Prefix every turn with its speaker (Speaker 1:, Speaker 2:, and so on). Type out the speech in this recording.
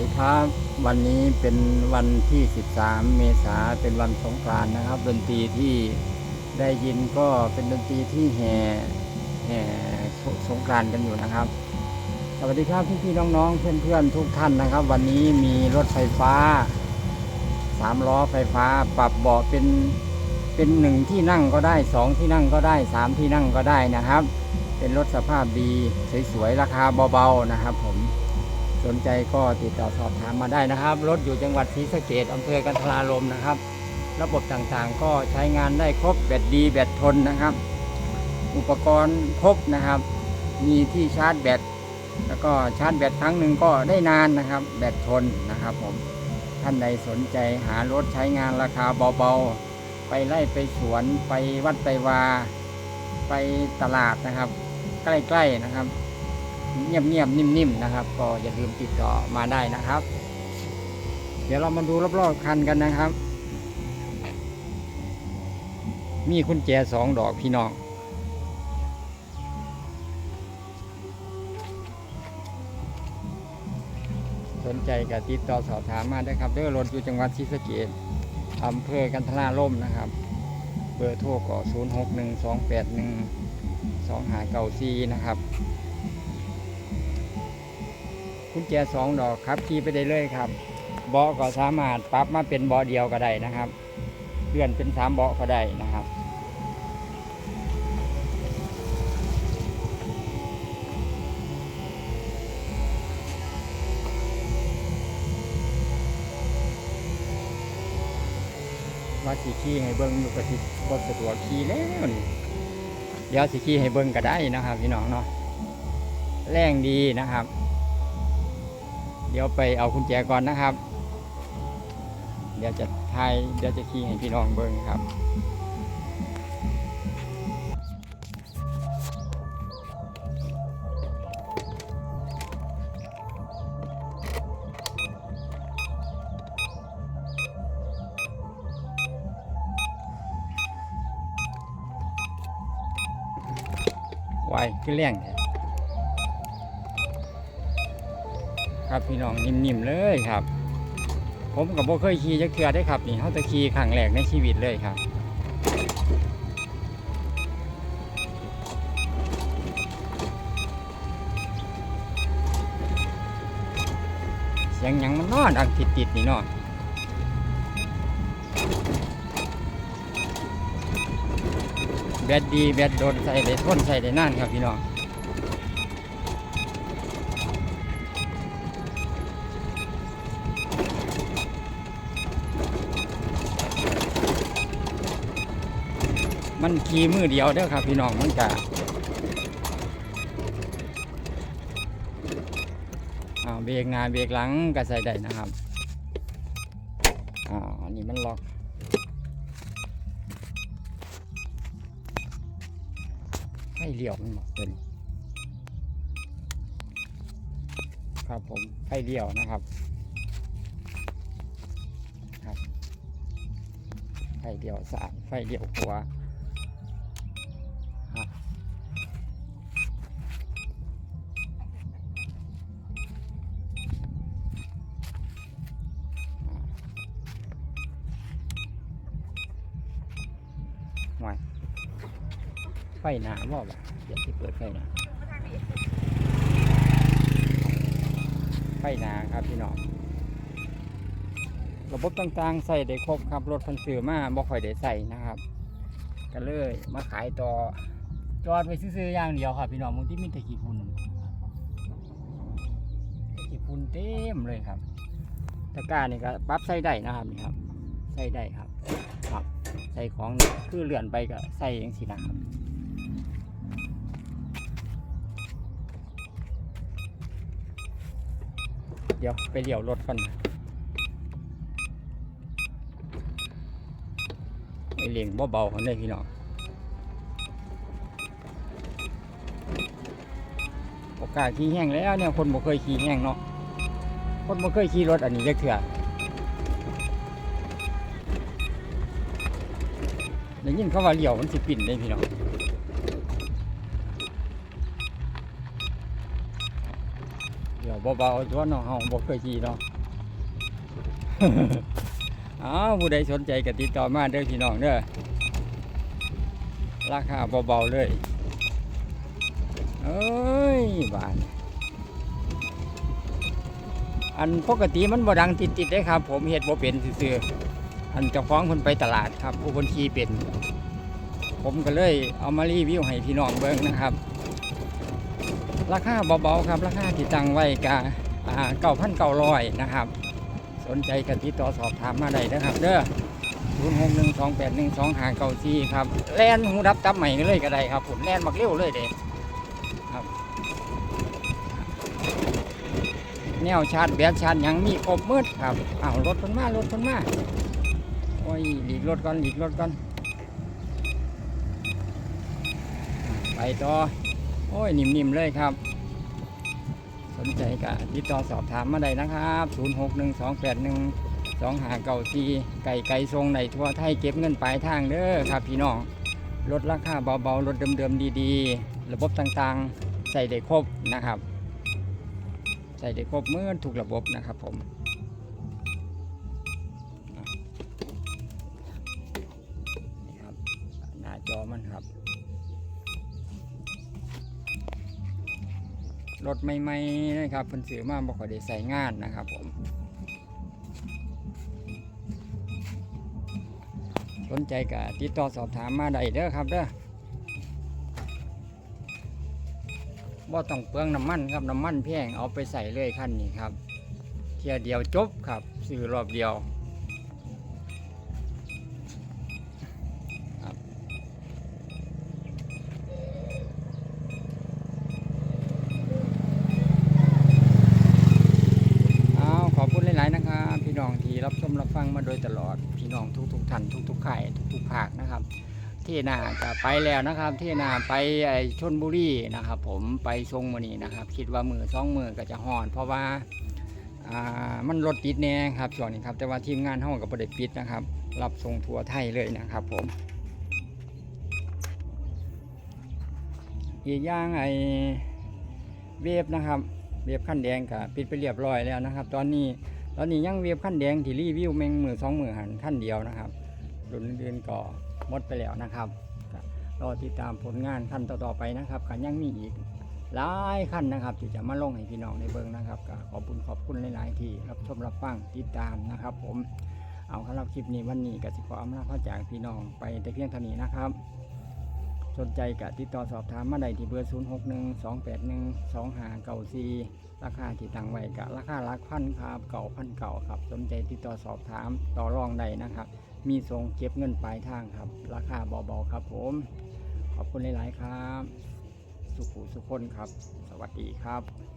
Speaker 1: ดีครับ วันนี้เป็นวันที่ 13 เมษาเป็นวันสงกรานต์นะครับ ดนตรีที่ได้ยินก็เป็นดนตรีที่แห่แห่สงกรานต์กันอยู่นะครับ สวัสดีครับพี่พี่ๆน้องๆ เพื่อนๆ ทุกท่านนะครับ วันนี้มีรถไฟฟ้าสามล้อไฟฟ้า ปรับเบาะเป็นเป็นหนึ่งที่นั่งก็ได้สองที่นั่งก็ได้สามที่นั่งก็ได้นะครับ เป็นรถสภาพดีสวยๆราคาเบาๆนะครับผม สนใจก็ติดต่อสอบถามมาได้นะครับ รถอยู่จังหวัดศรีสะเกดอำเภอกันทราลมนะครับ ระบบต่างๆ ก็ใช้งานได้ครบแบตดีแบตทนนะครับ อุปกรณ์ครบนะครับ มีที่ชาร์จแบตแล้วก็ชาร์จแบตครั้งหนึ่งก็ได้นานนะครับ แบตทนนะครับผมท่านใดสนใจหารถใช้งานราคาเบาๆ ไปไล่ไปสวนไปวัดไปวา ไปตลาดนะครับ ใกล้ๆนะครับ เงียบๆนิ่มๆนะครับ ก็อย่าลืมติดต่อมาได้นะครับ เดี๋ยวเรามาดูรอบๆคันกันนะครับ มีกุญแจสองดอกพี่น้องสนใจกับติดต่อสอบถามมาได้ครับเด้อรถอยู่จังหวัดศรีสะเกดอำเภอกันทราล่มนะครับ เบอร์โทรก็ 0 6 1 2 8 1 2หาเก่าซีนะครับ กุญแจสองดอกครับขี่ไปได้เลยครับเบาะก็สามารถปรับมาเป็นเบาะเดียวก็ได้นะครับเลื่อนเป็นสามเบาะก็ได้นะครับว่าสีขี่ให้เบิ้งอยู่กับสิบสะดวกขี่แล้วนี่เดี๋ยวสีขี่ให้เบิ้งก็ได้นะครับพี่น้องเนาะแรงดีนะครับ ดี๋ยวไปเอากุญแจก่อนนะครับ เดี๋ยวจะทายเดี๋ยวจะขี่ให้พี่น้องเบิ้งครับไวขึ้นแรงแท้ ครับพี่น้องนิ่มๆเลยครับ ผมกับโบเคยขี่จักเทือได้ครับนี่เขาจะขี่ครั้งแรกในชีวิตเลยครับเสียงยังมันนอนดังติดๆนี่นาะแบตดีแบตโดนใส่ได้ทนใส่ได้นานครับพี่น้อง มันขี่มือเดียวเด้อครับ พี่น้องมันกะอ่าเบรกหน้าเบรกหลังก็ใส่ได้นะครับอ่าอันนี้มันล็อกให้เลี้ยวมันบอกเป็นครับผมให้เลี้ยวนะครับครับไฟเลี้ยวซ้ายไฟเลี้ยวขวา หนาบ่บ่เดี๋ยวที่เปิดไฟหนาไฟหนาครับพี่น้องระบบต่างๆใส่ได้ครบครับรถพันซื้อมาบ่ค่อยได้ใส่นะครับก็เลยมาขายต่อจอดไว้ซื้อๆอย่างเดียวครับพี่น้องมึงที่มีแต่ขี้ฝุ่นขี้ฝุ่นเต็มเลยครับตะกร้านี่ก็ปรับใส่ได้นะครับนี่ครับใส่ได้ครับครับ ใส่ของนี่คือเลื่อนไปก็ใส่เองสินะครับ เดี๋ยวไปเลี้ยวรถก่อนไอเลียงเบาๆกันเลยพี่น้องโอกาสขี่แห้งแล้วเนี่ยคนบ่เคยขี่แห้งเนาะ คนบ่เคยขี่รถอันนี้เล็กเถื่อได้ยินเขาว่าเลี้ยวมันสิปิ่นเลยพี่น้อง เลี้ยวเบาๆตัวเนาะเฮาบ่เคยขี่เนาะอ้าวผู้ใดสนใจก็ติดต่อมาเด้อพี่น้องเด้อราคาเบาๆเลยเอ้ยบานอันปกติมันบ่ดังติดๆได้ครับ ผมเฮ็ดบ่เป็นซื่อๆอันจ้าของเพิ่นไปตลาดครับผู้คนขี่เป็น ผมก็เลยเอามารีวิวให้พี่น้องเบิ่งนะครับ ราคาเบาๆครับ ราคาที่ตั้งไว้กะเก้าพันเก้าร้อยนะครับ สนใจก็ติดต่อสอบถามมาได้นะครับ เด้อศูนย์หกหนึ่งสองแปดหนึ่งสองหาเก้าสี่ครับแลนหูดับตับใหม่เลยก็ได้ครับผมแลนมักเร็วเลยเด้ครับ แนวชาร์จแบตชาร์จยังมีครบมืดครับอ้าวรถคนมารถคนมาโอ้ยหลีกรถก่อนหลีกรถก่อนไปต่อ โอ้ย นิ่มๆเลยครับ สนใจก็ติดต่อสอบถามมาได้นะครับ 061281 2หาเก่าซีไก่ไก่ทรงในทั่วไทยเก็บเงินปลายทางเด้อครับพี่น้องลดราคาเบาๆลดเดิมๆดีๆ ระบบต่างๆ ใส่ได้ครบนะครับ ใส่ได้ครบเมื่อถูกระบบนะครับผมนี่ครับหน้าจอมันครับ รถใหม่ๆนะครับเพิ่นซื้อมาบ่ค่อยได้ใส่งานนะครับผมสนใจก็ติดต่อสอบถามมาได้เด้อครับเด้อบ่ต้องเปลืองน้ำมันครับน้ำมันแพงเอาไปใส่เลยคันนี้ครับเที่ยเดียวจบครับซื้อรอบเดียว ครับ เอาขอบคุณหลาย ๆ นะครับ พี่น้องที่รับชมรับฟังมาโดยตลอด พี่น้องทุกๆท่านทุกๆข่ายทุกๆภาคนะครับ ที่นาจะไปแล้วนะครับ ที่นาไปไอ้ชนบุรีนะครับ ผมไปทรงมานีนะครับ คิดว่ามือสองมือก็จะห่อน เพราะว่าามันรถติดแน่ครับช่วงนี้ครับ แต่ว่าทีมงานห้องกับประเด็ปิดนะครับ รับส่งทัวร์ไทยเลยนะครับ ผม อีกอย่างไอเวฟนะครับ เวฟขั้นแดงกับปิดไปเรียบร้อยแล้วนะครับ ตอนนี้ตอนนี้ยังเวฟขั้นแดงที่รีวิวแมงมือสองมือหันขั้นเดียวนะครับรุ่นอื่นๆก็หมดไปแล้วนะครับรอติดตามผลงานขั้นต่อๆไปนะครับก็ยังมีอีกหลายขั้นนะครับ ที่จะมาลงให้พี่น้องในเบิงนะครับขอบคุณขอบคุณหลาย ๆ ที่รับชมรับฟังติดตามนะครับ ผมเอาสำหรับคลิปนี้วันนี้กสิขออำลาพ่อจากพี่น้องไปแต่เพียงเท่านี้นะครับ สนใจกะติดต่อสอบถามมาได้ที่เบอร์ 0 6 1 2 8 1 2 5 9 4 ราคาที่ตั้งไว้กับราคาลักพันครับเก่าพันเก่าครับ สนใจติดต่อสอบถามต่อรองได้นะครับ มีส่งเก็บเงินปลายทางครับ ราคาเบาๆครับผม ขอบคุณหลาย ๆ ครับ สุขุสุขคนครับ สวัสดีครับ